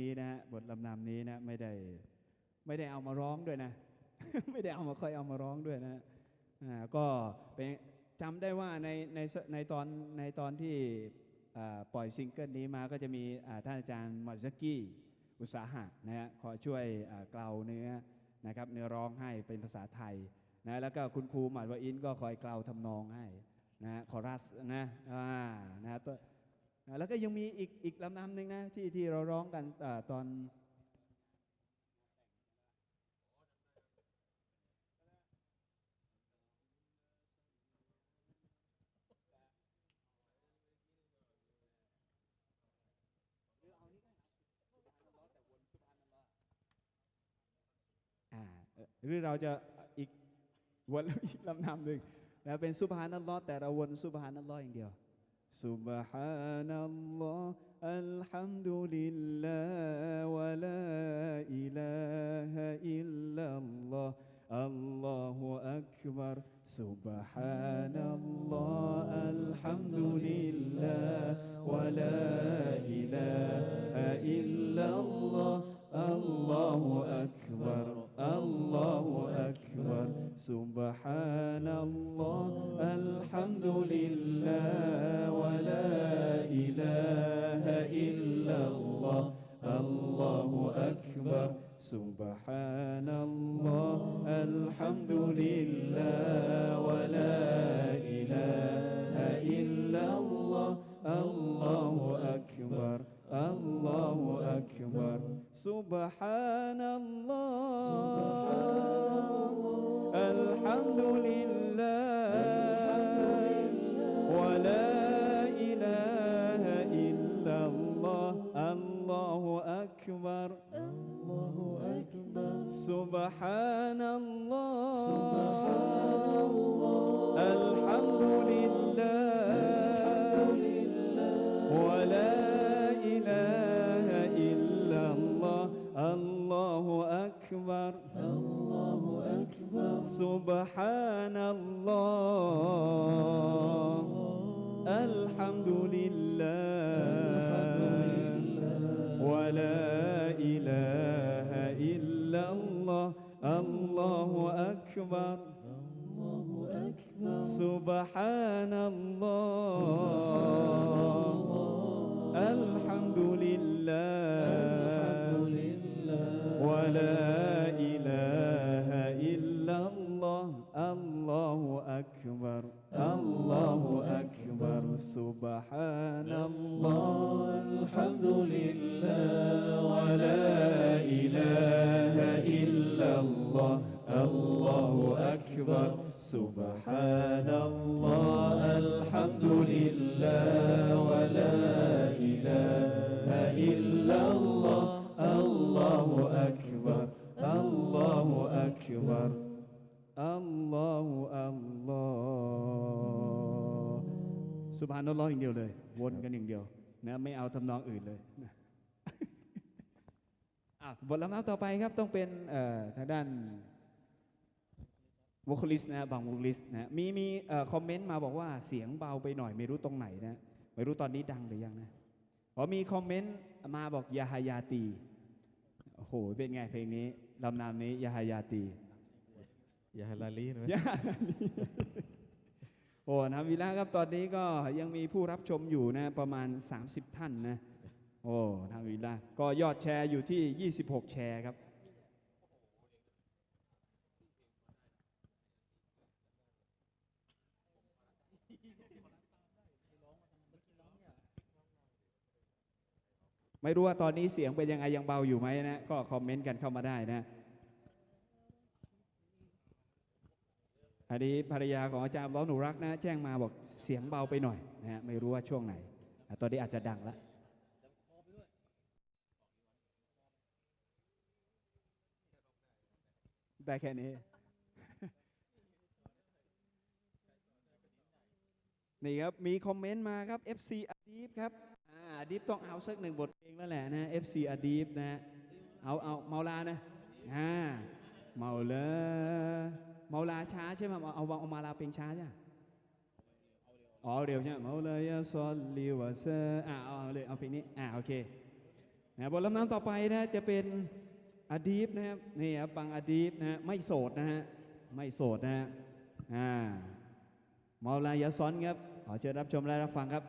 นี้นะฮะบทลำนำนี้นะไม่ได้ไม่ได้เอามาร้องด้วยนะ ไม่ได้เอามาค่อยเอามาร้องด้วยนะฮะอ่าก็เป็นจำได้ว่าในในในตอนในตอนที่ปล่อยซิงเกิลนี้มาก็จะมีอาท่านอาจารย์มาซากิอุตสาหะนะฮะคอช่วยอ่าเกลาเนื้อนะครับเนื้อร้องให้เป็นภาษาไทยนะแล้วก็คุณครูหมัดวอินก็คอยกล่าวทำนองให้นะฮะคอรัสนะอ่านะ ฮะแล้วก็ยังมีอีกอีกลำนำหนึ่งนะที่ที่เราร้องกันอตอนอ่าหรือเราจะอีกวนอีกลำนำหนึ่งนะเป็นสุภานัลลอฮ์แต่เราวนสุภานัลลอฮ์อย่างเดียว سبحان الله الحمد لله ولا إله إلا الله الله أكبر. سبحان الله الحمد لله ولا إله إلا الله الله أكبر الله أكبر. سبحان الله الحمد لله ولا إله إلا الله الله أكبر. سبحان الله الحمد لله. الحمد لله ولا إله إلا الله. الله أكبر. الله أكبر. سبحان านัลลอฮ์อย่างเดียวเลย วนกันอย่างเดียวนะไม่เอาทำนองอื่นเลยนะอะบทลำน้ำต่อไปครับต้องเป็นเอ่อทางด้านวอคลิสนะบางวอคลิสนะมีมีเอ่อคอมเมนต์มาบอกว่าเสียงเบาไปหน่อยไม่รู้ตรงไหนนะไม่รู้ตอนนี้ดังหรือยังนะพอมีคอมเมนต์มาบอกยาฮายาตีโอ้โหเป็นไงเพลงนี้ลำนำนี้ยาฮายาตีอย่าให้ลาลีนะย่านี่ โอ้นะวิลาครับตอนนี้ก็ยังมีผู้รับชมอยู่นะประมาณ 30 ท่านนะโอ้นะวิลาก็ยอดแชร์อยู่ที่ 26 แชร์ครับไม่รู้ว่าตอนนี้เสียงเป็นยังไงยังเบาอยู่ไหมนะ ก็คอมเมนต์กันเข้ามาได้นะ อันนี้ภรรยาของอาจารย์ร้อนหนูรักนะ แจ้งมาบอกเสียงเบาไปหน่อยนะฮะไม่รู้ว่าช่วงไหนอ่ตอนนี้อาจจะดังแล้วได้แค่นี้ นี่ครับ มีคอมเมนต์มาครับ FC อดีฟครับอ่าอดีฟต้องเอาสักหนึ่งบทเพลงแล้วแหละนะ FC อดีฟนะ เอาเอาเมาลานะอ่าเมาลา ลาช้าใช่ไหมเอาเอาเอามาลาเพลงช้าใช่ไหมอ๋อเร็วใช่ไหมเมาเลยาซอลลิวเซอ่าเอาเอาเลยเอาเพลงนี้อ่าโอเคนะบทลำน้ำต่อไปนะจะเป็นอดีฟนะครับนี่ครับบังอดีฟนะฮะไม่โสดนะฮะไม่โสดนะฮะอ่ามอลายาซอนครับขอเชิญรับชมและรับฟังครับ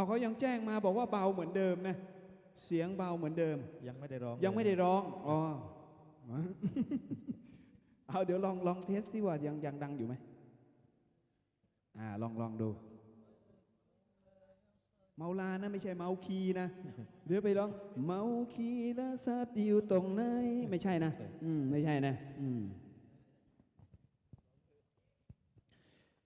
เอาเขายังแจ้งมาบอกว่าเบาเหมือนเดิมนะ เสียงเบาเหมือนเดิม ยังไม่ได้ร้องยังไม่ได้ร้องอ๋อเอาเดี๋ยวลองลองเทสที่ว่ายังยังดังอยู่ไหมอ่าลองลองดู เมาลานะไม่ใช่เมาคีนะเดี๋ยวไปร้องเมาคีละสัตว์อยู่ตรงไหนไม่ใช่นะ อืมไม่ใช่นะ อืม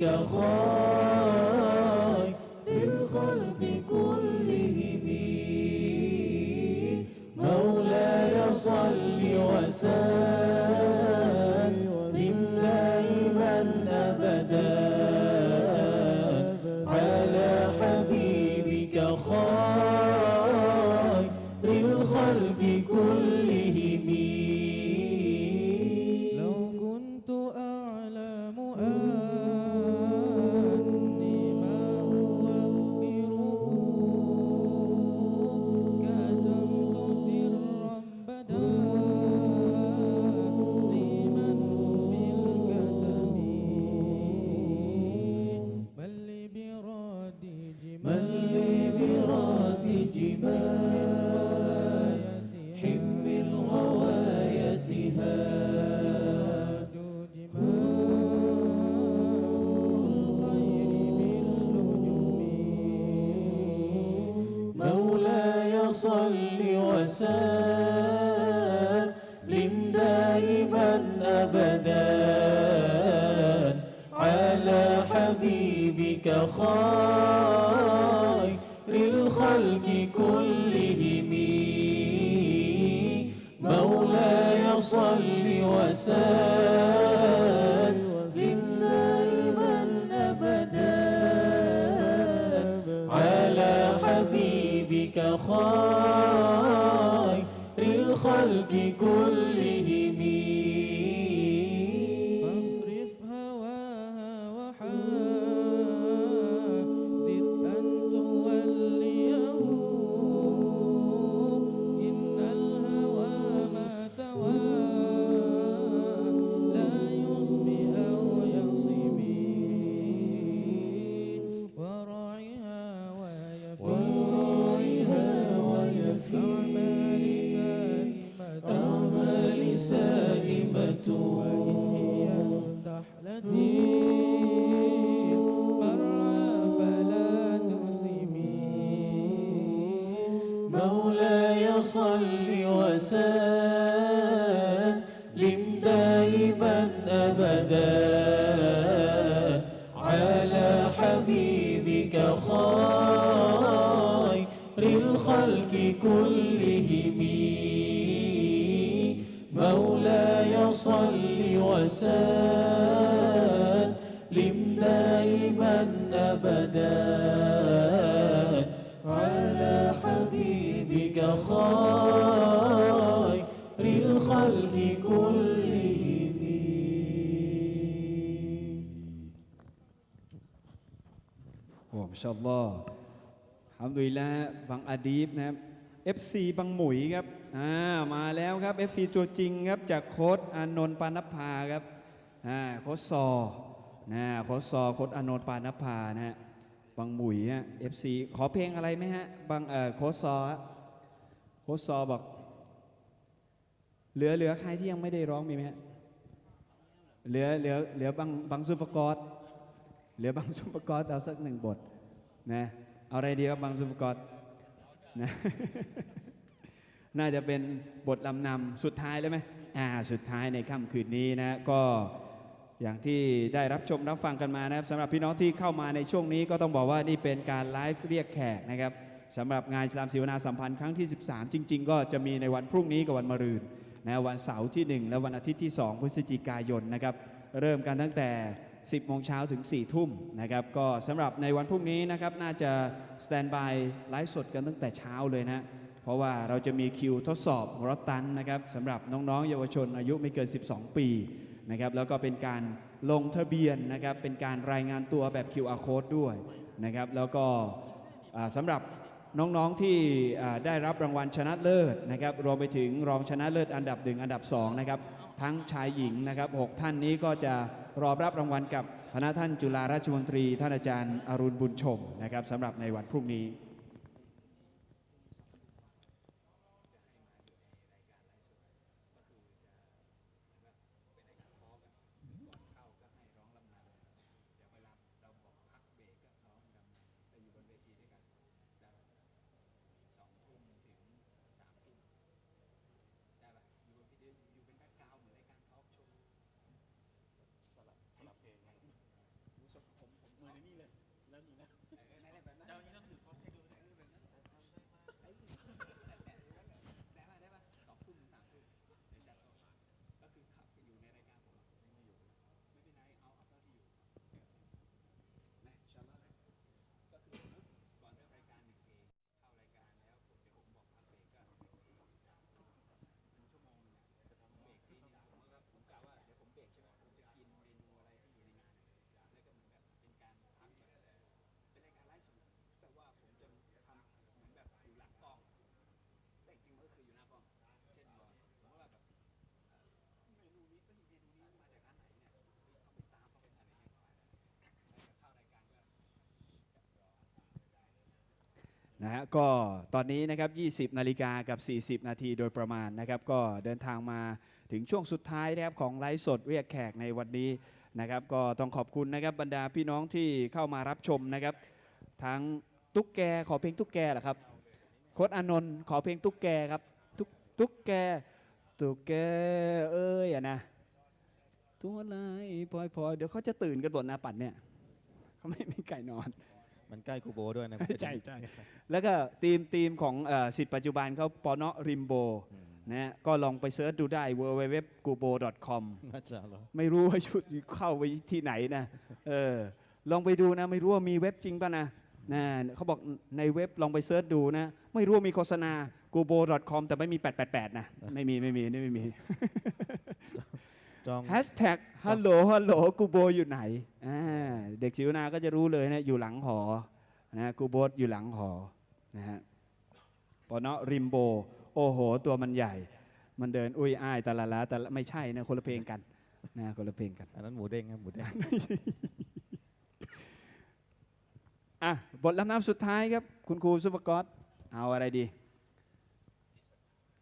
حبيبك خير Redeemer. الخلق كلهم أبدا. على حبيبك خير الخلق كلهم. مولاي صل وسلم. มาชาอัลลอฮ์ฮัมดุลิละฮ์บังอาดีฟนะครับ FC บังหมุยครับอ่ามาแล้วครับ FC ตัวจริงครับจากโค้ดอานนท์ปานภาครับอ่าโค้ดซอนะโค้ดซอโค้ดอานนท์ปานภานะฮะบังหมุยฮะ FC ขอเพลงอะไรไหมฮะบังเอ่อโค้ดซอโค้ดซอบอก เหลือเหลือใครที่ยังไม่ได้ร้องมีไหมฮะเหลือเหลือเหลือบังบังซุปเปอร์กอตเหลือบังซุปเปอร์กอตเอาสักหนึ่งบท นะเอาอะไรดีครับบังซุปเปอร์นะน่าจะเป็นบทลำนำสุดท้ายแล้วไหมอ่าสุดท้ายในค่ำคืนนี้นะก็อย่างที่ได้รับชมรับฟังกันมานะครับสำหรับพี่น้องที่เข้ามาในช่วงนี้ก็ต้องบอกว่านี่เป็นการไลฟ์เรียกแขกนะครับสำหรับงานสามศิวนาสัมพันธ์ครั้งที่ 13 จริง ๆ ก็จะมีในวันพรุ่งนี้กับวันมะรืนนะวันเสาร์ที่ 1 และวันอาทิตย์ที่ 2 พฤศจิกายนนะครับเริ่มกันตั้งแต่ 10 โมงเช้าถึง 4 ทุ่มนะครับก็สำหรับในวันพรุ่งนี้นะครับน่าจะสแตนบายไลฟ์สดกันตั้งแต่เช้าเลยนะเพราะว่าเราจะมีคิวทดสอบรถตันนะครับสำหรับน้องๆ เยาวชนอายุไม่เกิน 12 ปีนะครับแล้วก็เป็นการลงทะเบียนนะครับเป็นการรายงานตัวแบบ QR code ด้วยนะครับแล้วก็สำหรับน้องๆที่ได้รับรางวัลชนะเลิศนะครับรวมไปถึงรองชนะเลิศอันดับหนึ่งอันดับสองนะครับทั้งชายหญิงนะครับหกท่านนี้ก็จะ รอรับรางวัลกับพระท่านจุฬาราชมนตรี ท่านอาจารย์อรุณบุญชมนะครับสำหรับในวันพรุ่งนี้ นะฮะก็ตอนนี้นะครับ 20 นาฬิกากับ 40 นาทีโดยประมาณนะครับ ก็เดินทางมาถึงช่วงสุดท้ายนะครับของไลฟ์สดเรียกแขกในวันนี้นะครับ ก็ต้องขอบคุณนะครับบรรดาพี่น้องที่เข้ามารับชมนะครับ ทั้งตุ๊กแกขอเพลงตุ๊กแกเหรอครับโค้ดอนนท์ขอเพลงตุ๊กแกครับตุ๊กตุ๊กแกตุ๊กแกเอ้ยอะนะตัวอะไรพลอยพลอยเดี๋ยวเขาจะตื่นกันหมดนะปัดเนี่ยเขาไม่มีไก่นอน มันใกล้กูโบด้วยนะ ใช่ใช่แล้วก็ทีมทีมของเอ่อสิทธิ์ปัจจุบันเขาปอเนาะริมโบนะฮะก็ลองไปเซิร์ชดูได้ w w w g u b o c o m น่าจะเหรอไม่รู้ว่าชุดเข้าไปที่ไหนนะเออลองไปดูนะ ไม่รู้ว่ามีเว็บจริงป่ะนะนะเขาบอกในเว็บลองไปเซิร์ชดูนะ ไม่รู้ว่ามีโฆษณา g u b o c o m แต่ไม่มี 888 นะ ไม่มีไม่มีนี่ไม่มี จองแฮชแท็กฮัลโหลฮัลโหลกูโบอยู่ไหนอ่าเด็กศิวนาก็จะรู้เลยนะอยู่หลังหอนะกูโบสอยู่หลังหอนะฮะปอเนาะริมโบ โอ้โห ตัวมันใหญ่ มันเดินอุ้ยอ้ายตะละละแต่ละไม่ใช่นะคนละเพลงกันนะคนละเพลงกัน อันนั้นหมูเด้งครับหมูเด้งอะบทลำน้ำสุดท้ายครับ คุณครูซุปเปอร์กอตเอาอะไรดี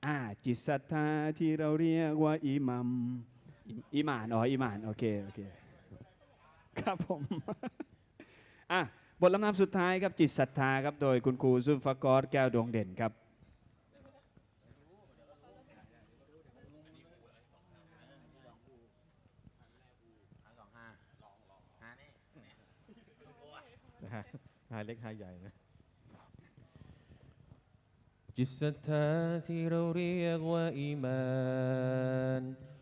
อ่าจิตศรัทธาที่เราเรียกว่าอิหมัม อิมานอ๋ออิมานโอเคโอเคครับผมอะบทลำนำสุดท้ายครับจิตศรัทธาครับโดยคุณครูซุปเปอร์กอตแก้วดวงเด่นครับหาเล็กหาใหญ่นะจิตศรัทธาที่เราเรียกว่าอีมาน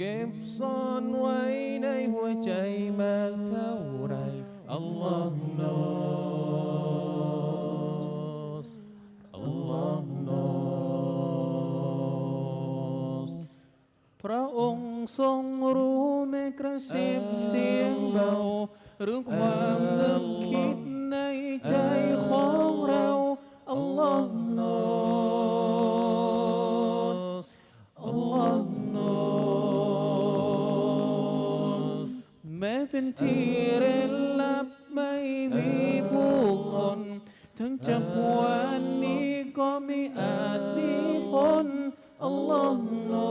เก็บซ่อนไว้ในหัวใจมากเท่าไรอัลลอฮ์ knows อัลลอฮ์ knows พระองค์ทรงรู้แม้กระซิบเสียงเบา หรือความนึกคิดในใจ เป็นที่เร้นลับไม่มีผู้คน ถึงจะปวนนี้ก็ไม่อาจหนีพ้นอัลลอฮ์ knows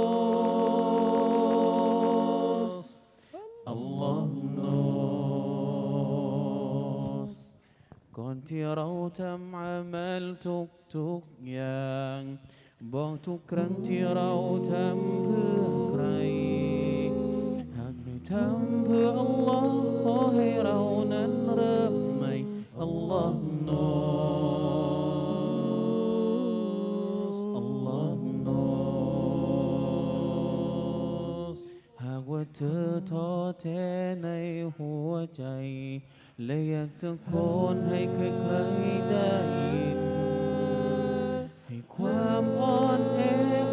อัลลอฮ์ knows ก่อนที่เราทำอามัลทุกทุกๆอย่าง บอกทุกครั้งที่เราทำเพื่อใคร ทำเพื่ออัลลอฮ์ขอให้เรานั้นเริ่มใหม่อัลลอฮ์ knows อัลลอฮ์ knows หากว่าเธอท้อแท้ในหัวใจ และอยากตะโกนให้ใครๆได้ยินให้ความอ่อนแอ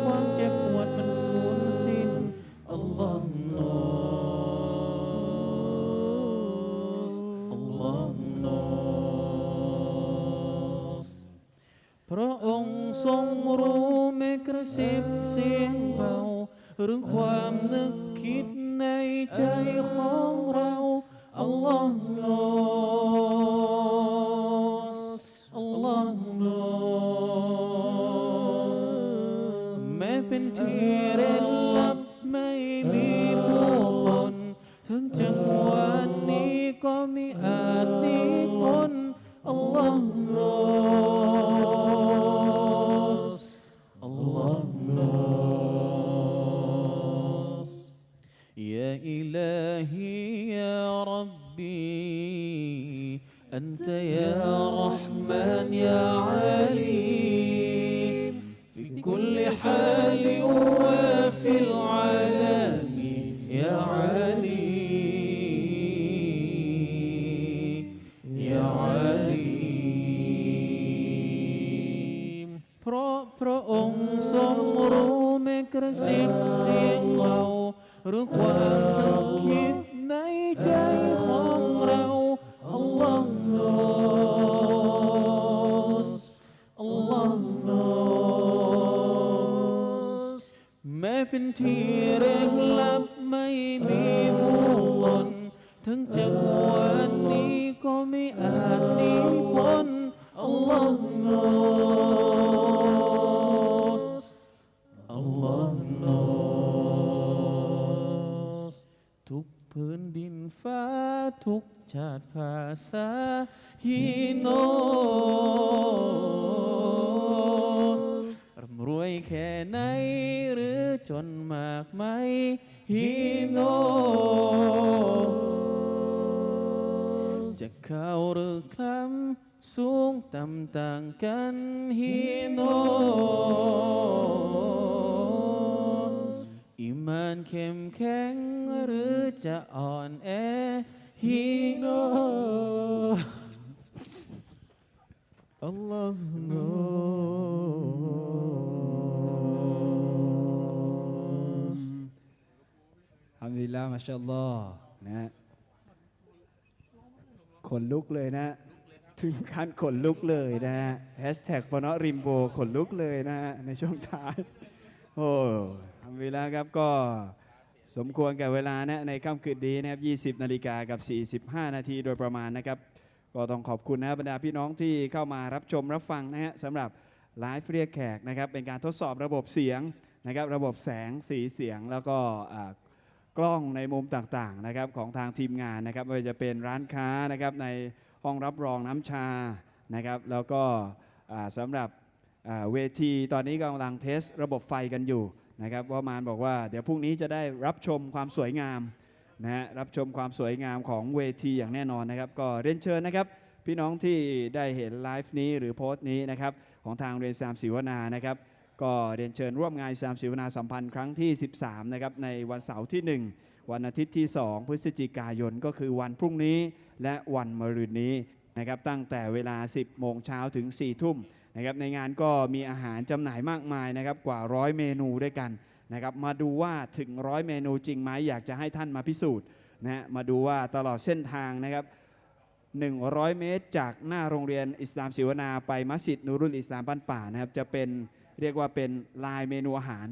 ความเจ็บปวดมันสูญสิ้นอัลลอฮ์ knows ซิบเสียงเบาเรื่องความนึกคิดในใจของเราอัลลอฮ์ ربي أنت يا رحمن يا عليم في كل حال وفي العالم يا عليم يا عليم เพราะพระองค์ทรงรู้ไม่กระซิบเสียงเราหรือความนึกคิด เป็นที่เร้นลับไม่มีผู้คนถึงจะวันนี้ก็ไม่อาจหนีพ้นอัลลอฮ์ knows อัลลอฮ์ knows ทุกพื้นดินฟ้าทุกชาติภาษา He knows ร่ำ รวยแค่ไหนหรือจนมากไหม He knows จะเข้าหรือคล้ำสูงต่ำต่างกัน He knows อิมานเข้มแข็งหรือจะอ่อนแอ He knows อัลลอฮ์ มดุลิลลาห์มาชาอัลลอฮ์นะฮะขนลุกเลยนะ ถึงขั้นขนลุกเลยนะฮะแฮชแท็กปนอริมโบขนลุกเลยนะฮะในช่วงท้าย โอ้ทำเวลาครับก็สมควรแก่เวลานะในค่ำคืนนี้นะครับ 20 นาฬิกากับ 45 นาทีโดยประมาณนะครับ ก็ต้องขอบคุณนะบรรดาพี่น้องที่เข้ามารับชมรับฟังนะฮะสำหรับไลฟ์เรียกแขกนะครับ เป็นการทดสอบระบบเสียงนะครับ ระบบแสงสีเสียงแล้วก็ กล้องในมุมต่างๆนะครับของทางทีมงานนะครับไม่ว่าจะเป็นร้านค้านะครับในห้องรับรองน้ำชานะครับ แล้วก็สำหรับเวทีตอนนี้กำลังเทสระบบไฟกันอยู่นะครับว่ามานบอกว่าเดี๋ยวพรุ่งนี้จะได้รับชมความสวยงามนะฮะรับชมความสวยงามของเวทีอย่างแน่นอนนะครับ ก็เรียนเชิญนะครับ พี่น้องที่ได้เห็นไลฟ์นี้หรือโพสต์นี้นะครับของทางเรียนสามศิวนานะครับ ก็เรียนเชิญร่วมงานสามศิวนาสัมพันธ์ครั้งที่ 13 นะครับ ในวันเสาร์ที่ 1 วันอาทิตย์ที่ 2 พฤศจิกายนก็คือวันพรุ่งนี้ และวันมะรืนนี้นะครับตั้งแต่เวลา 10 โมงเช้าถึง 4 ทุ่มนะครับในงานก็มีอาหารจำหน่ายมากมายนะครับกว่าร้อยเมนูด้วยกันนะครับมาดูว่าถึงร้อยเมนูจริงไหมอยากจะให้ท่านมาพิสูจน์นะฮะมาดูว่าตลอดเส้นทางนะครับ100 เมตร จากหน้าโรงเรียนอิสลามศิวนาไปมัสยิดนูรุลอิสลามบ้านป่านะครับจะเป็น เรียกว่าเป็นลายเมนูอาหาร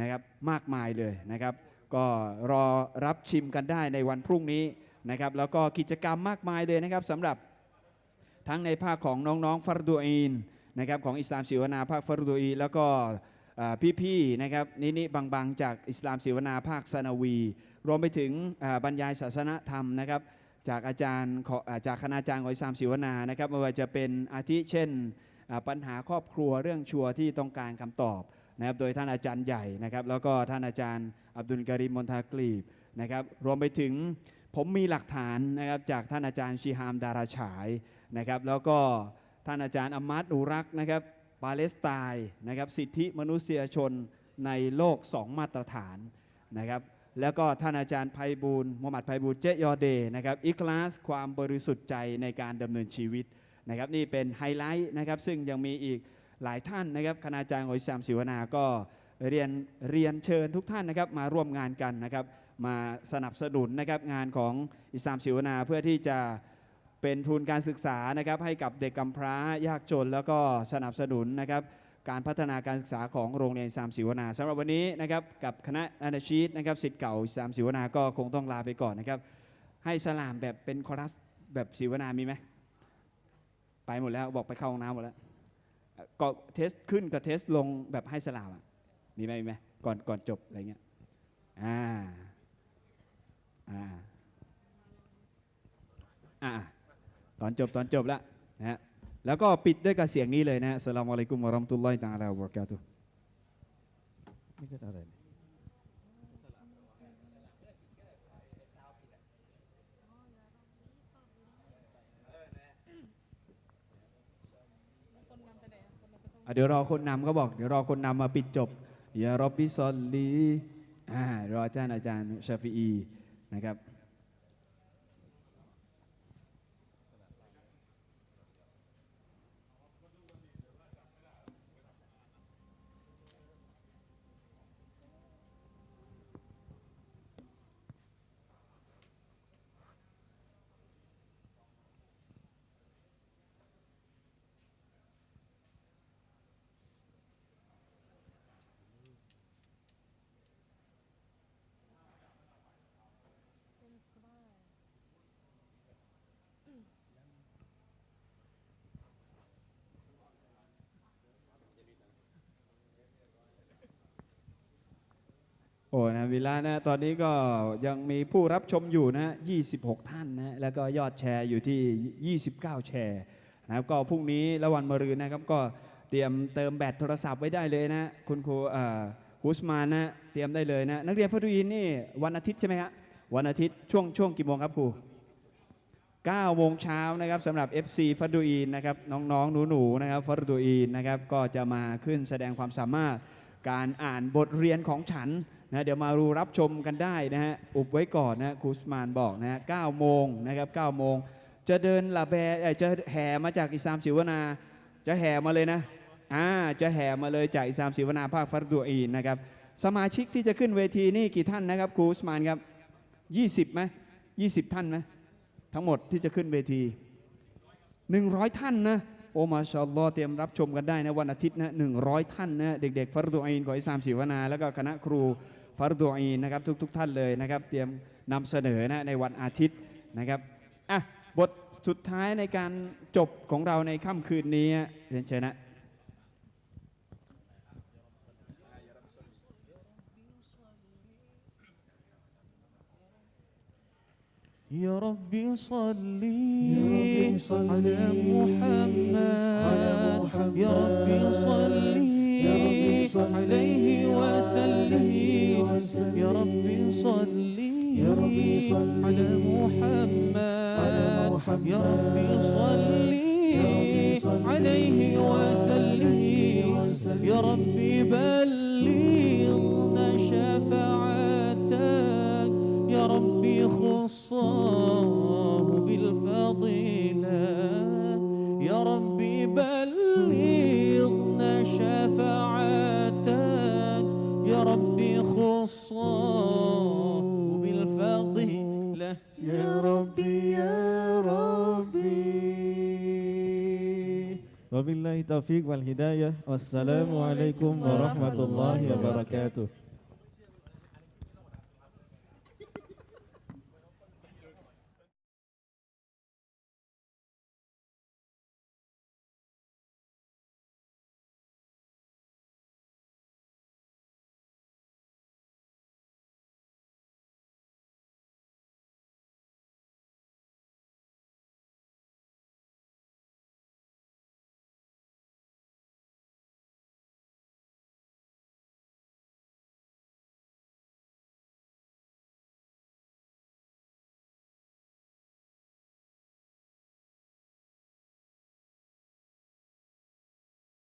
นะครับมากมายเลยนะครับ ก็รอรับชิมกันได้ในวันพรุ่งนี้นะครับ แล้วก็กิจกรรมมากมายเลยนะครับสำหรับทั้งในภาคของน้องๆฟารดูอีนนะครับของอิสลามศิวนาภาคฟารดูอีแล้วก็พี่ๆนะครับนินิบางๆ จากอิสลามศิวนาภาคสนาวี รวมไปถึงบรรยายศาสนธรรมนะครับจากอาจารย์ขอจากคณาจารย์ของอิสลามศิวนานะครับไม่ว่าจะเป็นอาทิเช่น ปัญหาครอบครัวเรื่องชัวร์ที่ต้องการคำตอบนะครับโดยท่านอาจารย์ใหญ่นะครับแล้วก็ท่านอาจารย์อับดุลการิมมอนทากลีบนะครับรวมไปถึงผมมีหลักฐานนะครับจากท่านอาจารย์ชีฮามดาราฉายนะครับแล้วก็ท่านอาจารย์อามัดอุรักษ์นะครับปาเลสไตน์นะครับสิทธิมนุษยชนในโลกสองมาตรฐานนะครับแล้วก็ท่านอาจารย์ไพบูลมุฮัมมัดไพบูลเจยอเดนะครับอิคลาสความบริสุทธิ์ใจในการดำเนินชีวิต นะครับนี่เป็นไฮไลท์นะครับซึ่งยังมีอีกหลายท่านนะครับคณาจารย์ของอิสามศิวนาก็เรียนเรียนเชิญทุกท่านนะครับมาร่วมงานกันนะครับมาสนับสนุนนะครับงานของอิสามศิวนาเพื่อที่จะเป็นทุนการศึกษานะครับให้กับเด็กกำพร้ายากจน แล้วก็สนับสนุนนะครับการพัฒนาการศึกษาของโรงเรียนอิสามศิวนาสำหรับวันนี้นะครับกับคณะอนาชีตนะครับสิทธิ์เก่าอิสามศิวนาก็คงต้องลาไปก่อนนะครับให้สลามแบบเป็นคอรัสแบบศิวนามีไหม ไปหมดแล้วบอกไปเข้าห้องน้ำหมดแล้วก็เทสขึ้นกับเทสลงแบบให้สลามอะมีไหมมีไหมก่อนก่อนจบอะไรเงี้ยอ่าอ่าอ่าตอนจบตอนจบแล้วนะฮะแล้วก็ปิดด้วยกับเสียงนี้เลยนะฮะสลามอะลัยกุมวะราะห์มตุลลอฮิตะอาลาวะบะเราะกาตุนี่ก็อะไร อะเดี๋ยวรอคนนำเขาบอกเดี๋ยวรอคนนำมาปิดจบยารอบบิซอลลีอ่ารออาจารย์อาจารย์ชาฟีอีนะครับ โอ้นะเวลานะตอนนี้ก็ยังมีผู้รับชมอยู่นะ26 ท่านนะแล้วก็ยอดแชร์อยู่ที่ 29 แชร์นะครับก็พรุ่งนี้และวันมะรืนนะครับก็เตรียมเติมแบตโทรศัพท์ไว้ได้เลยนะคุณครูอ่อฮุสมานนะเตรียมได้เลยนะนักเรียนฟัดูอินนี่วันอาทิตย์ใช่ไหมฮะวันอาทิตย์ช่วงช่วงกี่โมงครับครู9โมงเช้านะครับสำหรับ FC ฟัดูอีนนะครับน้องๆหนูๆนะครับฟัดูอีนนะครับก็จะมาขึ้นแสดงความสามารถการอ่านบทเรียนของฉันนะเดี๋ยวมารูรับชมกันได้นะฮะอุบไว้ก่อนนะครูสมานบอกนะฮะ9โมงนะครับ9โมงจะเดินละแบเอ่อจะแห่มาจากอิสามศิวนา จะแห่มาเลยนะอ่าจะแห่มาเลยจากอิสามศิวนาภาคฟัดดูอีนนะครับสมาชิกที่จะขึ้นเวทีนี่กี่ท่านนะครับครูสมานครับ 20ไหม20 ท่านไหมทั้งหมดที่จะขึ้นเวที 100 ท่านนะ โอมาชาอัลลอฮ์เตรียมรับชมกันได้นะวันอาทิตย์นะหนึ่ท่านนะเด็กๆฟารดูอินของอิสามศิวนา แล้วก็คณะครูฟารดูอินนะครับทุกๆท่านเลยนะครับ เตรียมนำเสนอนะในวันอาทิตย์นะครับอะบทสุดท้ายในการจบของเราในค่ำคืนนี้เรียนเชิญนะ يا ربي صلي على محمد. يا ربي صلي عليه وسلم. يا ربي صلي على محمد. يا ربي صلي عليه وسلم. يا ربي بارك خصاه بالفضيلة يا ربي بلغنا شفاعتك. يا ربي خصاه بالفضيلة يا ربي يا ربي. وبالله التوفيق والهداية. والسلام عليكم ورحمة الله وبركاته.